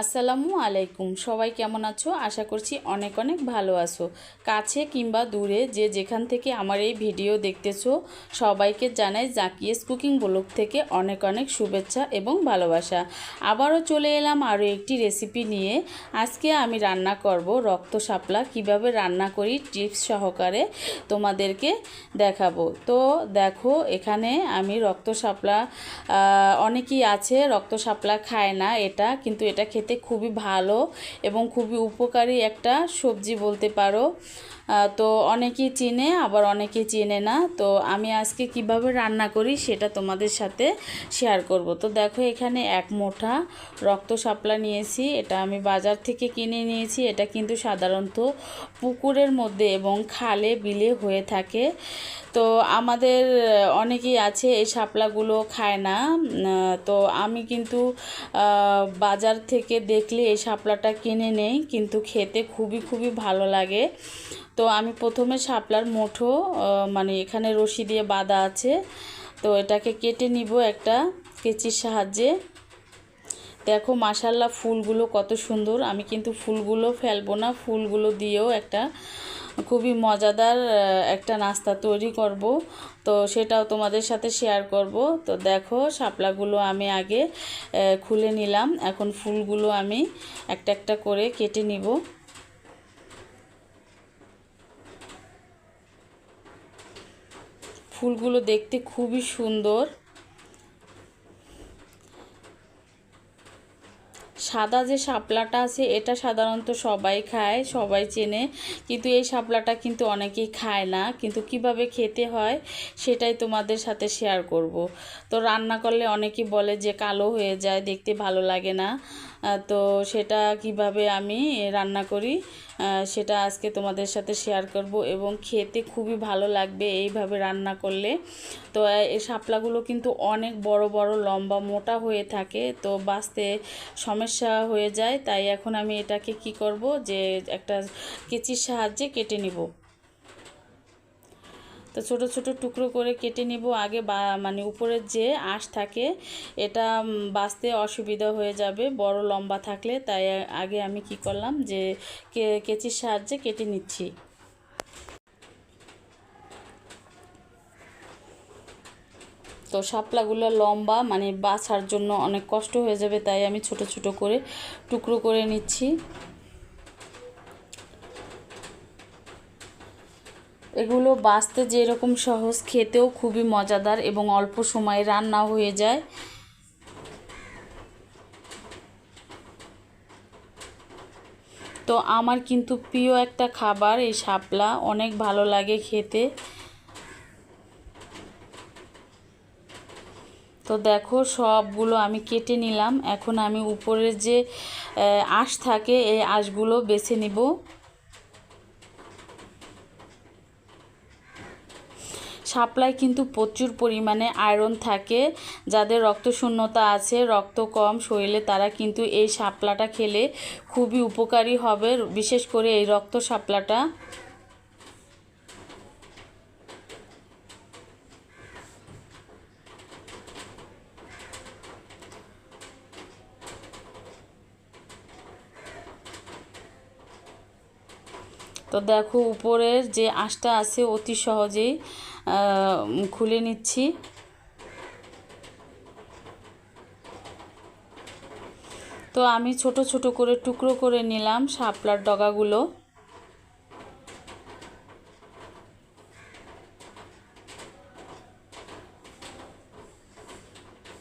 আসসালামু আলাইকুম। সবাই কেমন আছো? আশা করছি অনেক অনেক ভালো আছো। কাছে কিংবা দূরে যে যেখান থেকে আমার এই ভিডিও দেখতেছো, সবাইকে জানাই জাকিয়েস কুকিং ব্লগ থেকে অনেক অনেক শুভেচ্ছা এবং ভালোবাসা। আবারও চলে এলাম আরও একটি রেসিপি নিয়ে। আজকে আমি রান্না করব রক্ত শাপলা। কীভাবে রান্না করি টিপস সহকারে তোমাদেরকে দেখাবো। তো দেখো, এখানে আমি রক্ত শাপলা অনেকেই আছে রক্ত শাপলা খায় না এটা, কিন্তু এটা খেতে খুবই ভালো এবং খুবই উপকারী একটা সবজি বলতে পারো। তো অনেকেই চিনে, আবার অনেকেই চিনে না। তো আমি আজকে কীভাবে রান্না করি সেটা তোমাদের সাথে শেয়ার করব। তো দেখো এখানে এক মোঠা রক্ত শাপলা নিয়েছি, এটা আমি বাজার থেকে কিনে নিয়েছি, এটা কিন্তু সাধারণত পুকুরের মধ্যে এবং খালে বিলে হয়ে থাকে। তো আমাদের অনেকেই আছে এই শাপলাগুলো খায় না। তো আমি কিন্তু বাজার থেকে দেখলে এই শাপলাটা কিনে নেই, কিন্তু খেতে খুবই খুবই ভালো লাগে। তো আমি প্রথমে শাপলার মুঠো মানে এখানে রশি দিয়ে বাঁধা আছে। তো এটাকে কেটে নিব একটা কেচির সাহায্যে। দেখো মাসাল্লাহ ফুলগুলো কত সুন্দর। আমি কিন্তু ফুলগুলো ফেলব না, ফুলগুলো দিয়েও একটা খুবই মজাদার একটা নাস্তা তৈরি করব। তো সেটাও তোমাদের সাথে শেয়ার করব। তো দেখো, শাপলাগুলো আমি আগে খুলে নিলাম। এখন ফুলগুলো আমি একটা একটা করে কেটে নিব। ফুলগুলো দেখতে খুবই সুন্দর। সাদা যে শাপলাটা আছে, এটা সাধারণত সবাই খায়, সবাই চেনে। কিন্তু এই শাপলাটা কিন্তু অনেকেই খায় না। কিন্তু কীভাবে খেতে হয়, সেটাই তোমাদের সাথে শেয়ার করব। তো রান্না করলে অনেকেই বলে যে কালো হয়ে যায়, দেখতে ভালো লাগে না। তো সেটা কীভাবে আমি রান্না করি সেটা আজকে তোমাদের সাথে শেয়ার করব এবং খেতে খুবই ভালো লাগবে এইভাবে রান্না করলে। তো এই শাপলাগুলো কিন্তু অনেক বড় বড়, লম্বা, মোটা হয়ে থাকে, তো বাঁচতে সমস্যা হয়ে যায়। তাই এখন আমি এটাকে কি করব যে একটা কেচির সাহায্যে কেটে নিব। তো ছোট ছোট টুকরো করে কেটে নিব। আগে বা মানে উপরের যে আঁশ থাকে, এটা বাছতে অসুবিধা হয়ে যাবে, বড় লম্বা থাকলে। তাই আগে আমি কি করলাম যে কেচির সাহায্যে কেটে নিচ্ছি। তো শাপলাগুলো লম্বা মানে বাছার জন্য অনেক কষ্ট হয়ে যাবে, তাই আমি ছোট ছোট করে টুকরো করে নিচ্ছি। এগুলো বাঁচতে যেরকম সহজ, খেতেও খুবই মজাদার এবং অল্প সময়ে রান্না হয়ে যায়। তো আমার কিন্তু প্রিয় একটা খাবার এই শাপলা, অনেক ভালো লাগে খেতে। তো দেখো, সবগুলো আমি কেটে নিলাম। এখন আমি উপরের যে আঁশ থাকে, এই আঁশগুলো বেছে নিব। শাপলায় কিন্তু প্রচুর পরিমাণে আয়রন থাকে। যাদের রক্তশূন্যতা আছে, রক্ত কম শরীরে তারা কিন্তু এই শাপলাটা খেলে খুবই উপকারী হবে, বিশেষ করে এই রক্ত শাপলাটা তো দেখো উপরের যে আঁশটা আছে অতি সহজেই খুলে নিচ্ছি। তো আমি ছোট ছোট করে টুকরো করে নিলাম শাপলার ডগাগুলো।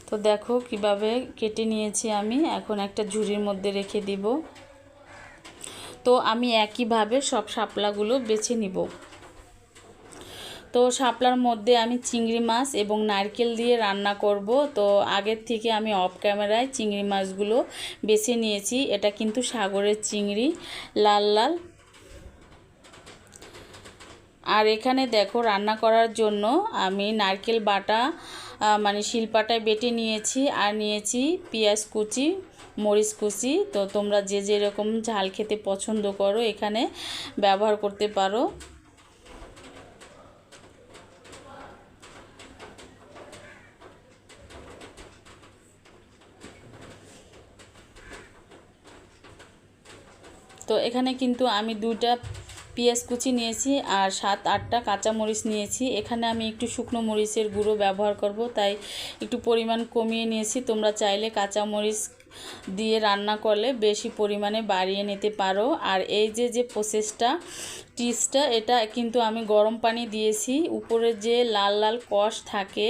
তো দেখো কীভাবে কেটে নিয়েছি আমি। এখন একটা ঝুড়ির মধ্যে রেখে দিব। তো আমি একইভাবে সব শাপলাগুলো বেছে নিব। তো শাপলার মধ্যে আমি চিংড়ি মাছ এবং নারকেল দিয়ে রান্না করব। তো আগের থেকে আমি অফ ক্যামেরায় চিংড়ি মাছগুলো বেছে নিয়েছি। এটা কিন্তু সাগরের চিংড়ি, লাল লাল। আর এখানে দেখো, রান্না করার জন্য আমি নারকেল বাটা মানে শিলপাটায় বেটে নিয়েছি। আর নিয়েছি পেঁয়াজ কুচি, মরিচ কুচি। তো তোমরা যে যেরকম ঝাল খেতে পছন্দ করো, এখানে ব্যবহার করতে পারো। তো এখানে কিন্তু আমি দুইটা পেঁয়াজ কুচি নিয়েছি আর সাত, আটটা কাঁচা মরিচ নিয়েছি। এখানে আমি একটু শুকনো মরিচের গুঁড়ো ব্যবহার করব, তাই একটু পরিমাণ কমিয়ে নিয়েছি। তোমরা চাইলে কাঁচা মরিচ দিয়ে রান্না করলে বেশি পরিমাণে বাড়িয়ে নিতে পারো। আর এই যে যে প্রসেসটা টিসটা এটা কিন্তু আমি গরম পানি দিয়েছি। উপরে যে লাল লাল কষ থাকে,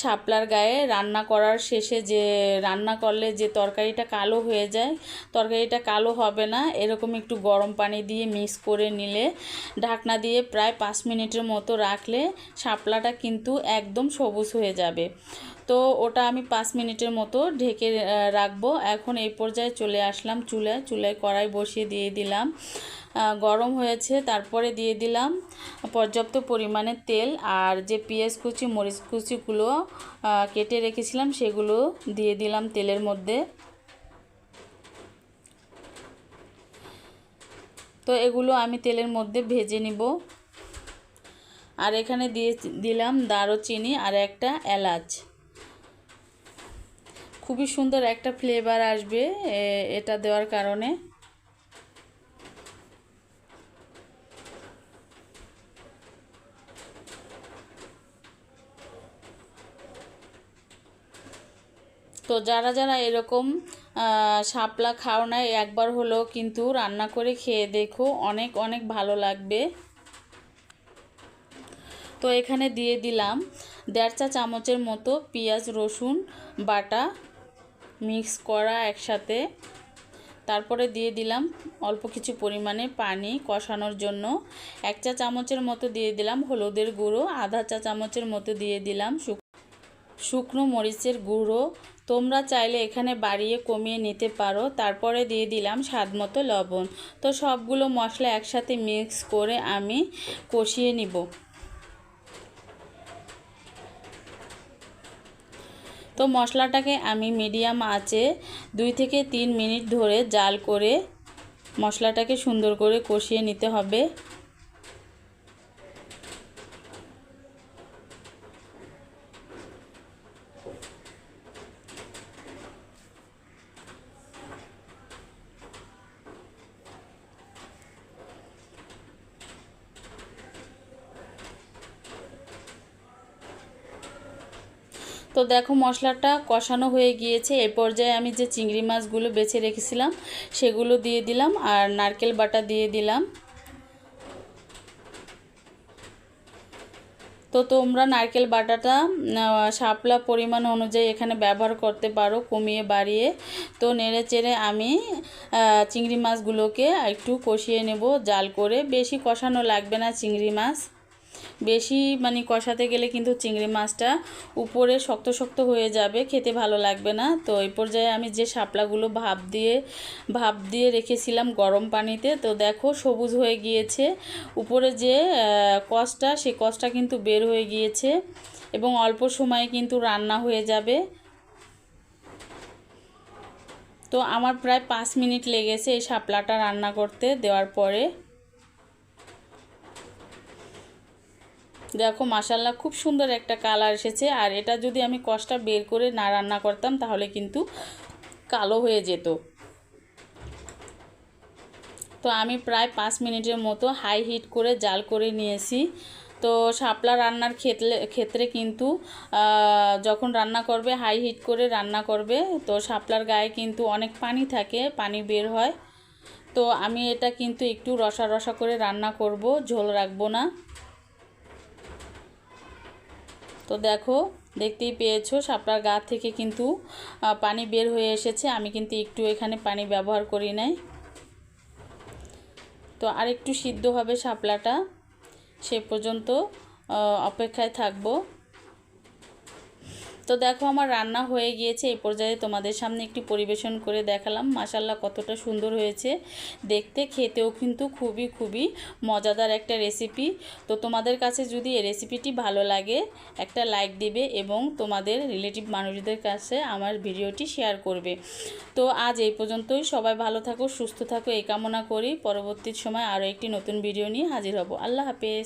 শাপলার গায়ে রান্না করার শেষে যে রান্না করলে যে তরকারিটা কালো হয়ে যায়, তরকারিটা কালো হবে না। এরকম একটু গরম পানি দিয়ে মিক্স করে নিলে, ঢাকনা দিয়ে প্রায় পাঁচ মিনিটের মতো রাখলে, শাপলাটা কিন্তু একদম সবুজ হয়ে যাবে। তো ওটা আমি পাঁচ মিনিটের মতো ঢেকে রাখব। এখন এই পর্যায়ে চলে আসলাম চুলায়। চুলায় কড়াই বসিয়ে দিয়ে দিলাম। গরম হয়েছে, তারপরে দিয়ে দিলাম পর্যাপ্ত পরিমাণে তেল আর যে পেঁয়াজ কুচি, মরিচ কুচিগুলো কেটে রেখেছিলাম সেগুলো দিয়ে দিলাম তেলের মধ্যে। তো এগুলো আমি তেলের মধ্যে ভেজে নিব। আর এখানে দিয়ে দিলাম দারুচিনি আর একটা এলাচ। খুবই সুন্দর একটা ফ্লেভার আসবে এটা দেওয়ার কারণে। তো যারা যারা এরকম শাপলা খাও না একবার হলেও কিন্তু রান্না করে খেয়ে দেখো, অনেক অনেক ভালো লাগবে। তো এখানে দিয়ে দিলাম দেড় চা চামচের মতো পেঁয়াজ, রসুন, বাটা মিক্স করা একসাথে। তারপরে দিয়ে দিলাম অল্প কিছু পরিমাণে পানি কষানোর জন্য। এক চা চামচের মতো দিয়ে দিলাম হলুদের গুঁড়ো, আধা চা চামচের মতো দিয়ে দিলাম শুক, শুকনো মরিচের গুঁড়ো। তোমরা চাইলে এখানে বাড়িয়ে কমিয়ে নিতে পারো। তারপরে দিয়ে দিলাম স্বাদ মতো লবণ। তো সবগুলো মশলা একসাথে মিক্স করে আমি কষিয়ে নিব। তো মশলাটাকে আমি মিডিয়াম আঁচে দুই থেকে তিন মিনিট ধরে জাল করে মশলাটাকে সুন্দর করে কষিয়ে নিতে হবে। তো দেখো মশলাটা কষানো হয়ে গিয়েছে। এই পর্যায়ে আমি যে চিংড়ি মাছগুলো বেছে রেখেছিলাম, সেগুলো দিয়ে দিলাম আর নারকেল বাটা দিয়ে দিলাম। তো তোমরা নারকেল বাটাটা শাপলা পরিমাণ অনুযায়ী এখানে ব্যবহার করতে পারো কমিয়ে বাড়িয়ে। তো নেড়ে চেড়ে আমি চিংড়ি মাছগুলোকে একটু কষিয়ে নেব জাল করে। বেশি কষানো লাগবে না চিংড়ি মাছ। বেশি মানে কষাতে গেলে কিন্তু চিংড়ি মাছটা উপরে শক্ত শক্ত হয়ে যাবে, খেতে ভালো লাগবে না। তো এই পর্যায়ে আমি যে শাপলাগুলো ভাপ দিয়ে ভাপ দিয়ে রেখেছিলাম গরম পানিতে, তো দেখো সবুজ হয়ে গিয়েছে। উপরে যে কষটা সেই কষটা কিন্তু বের হয়ে গিয়েছে এবং অল্প সময়ে কিন্তু রান্না হয়ে যাবে। তো আমার প্রায় পাঁচ মিনিট লেগেছে এই শাপলাটা রান্না করতে দেওয়ার পরে। দেখো মাসাল্লাহ খুব সুন্দর একটা কালার এসেছে। আর এটা যদি আমি কষটা বের করে না রান্না করতাম, তাহলে কিন্তু কালো হয়ে যেত। তো আমি প্রায় পাঁচ মিনিটের মতো হাই হিট করে জাল করে নিয়েছি। তো শাপলা রান্নার ক্ষেত্রে ক্ষেত্রে কিন্তু যখন রান্না করবে, হাই হিট করে রান্না করবে, তো শাপলার গায়ে কিন্তু অনেক পানি থাকে, পানি বের হয়। তো আমি এটা কিন্তু একটু রসা রসা করে রান্না করব, ঝোল রাখব না। তো দেখো, দেখতেই পেয়েছ, সাপটার গা থেকে কিন্তু পানি বের হয়ে এসেছে। আমি কিন্তু একটু এখানে পানি ব্যবহার করি নাই। তো আরেকটু সিদ্ধ হবে শাপলাটা সে পর্যন্ত অপেক্ষায় থাকব। তো দেখো আমার রান্না হয়ে গিয়েছে, এই পর্যায়ে তোমাদের সামনে একটি পরিবেশন করে দেখালাম। মাসাল্লাহ কতটা সুন্দর হয়েছে। দেখতে খেতেও কিন্তু খুবই খুবই মজাদার একটা রেসিপি তো তোমাদের কাছে যদি এই রেসিপিটি ভালো লাগে, একটা লাইক দিবে এবং তোমাদের রিলেটিভ মানুষদের কাছে আমার ভিডিওটি শেয়ার করবে। তো আজ এই পর্যন্তই। সবাই ভালো থাকো, সুস্থ থাকো, এই কামনা করি। পরবর্তী সময় আরও একটি নতুন ভিডিও নিয়ে হাজির হব। আল্লাহ হাফেজ।